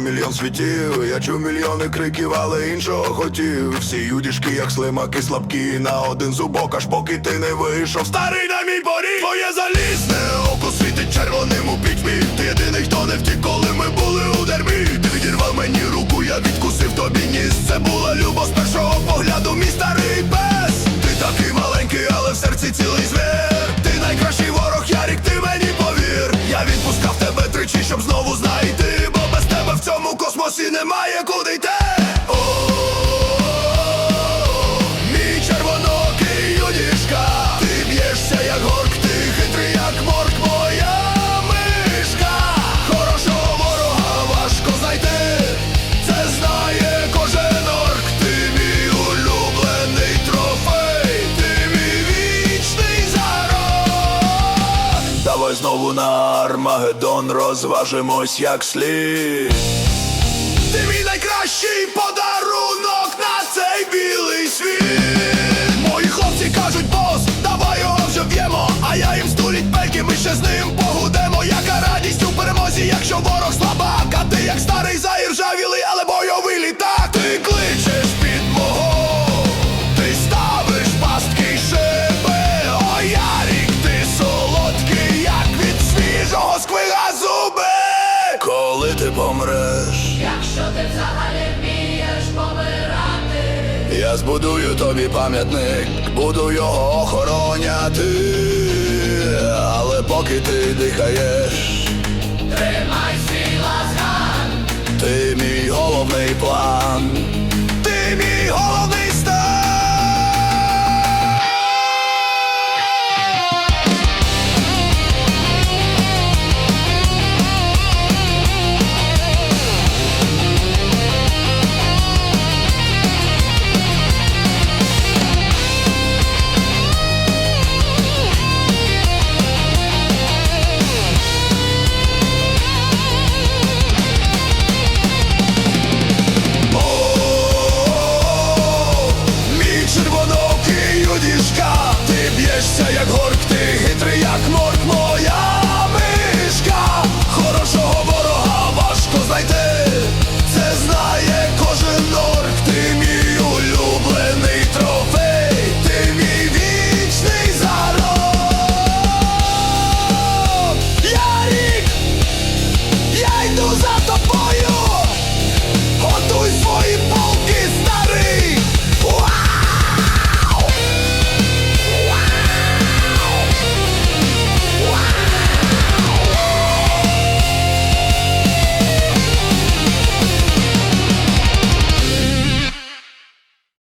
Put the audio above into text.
мільйон світів. Я чув мільйони криків, але іншого хотів. Всі юдішки, як слимаки, слабкі на один зубок, аж поки ти не вийшов. Старий на мій поріг Твоє залізне око світить червоним у пітьмі. Ти єдиний, хто не втік, коли ми були у дербі. Ти відірвав мені руку, я відкусив тобі ніс. Це була любов з першого погляду, Давай знову на Армагеддон розважимось як слід. Ти мій найкращий подарунок на цей білий світ. Мої хлопці кажуть, бос, давай його вже в'ємо. А я їм стуліть пельки, ми ще з ним погудемо. Яка радість у перемозі, якщо ворог слабак, а ти як старий заіржавілий, Збудую тобі пам'ятник, буду його охороняти, але поки ти дихаєш, тримай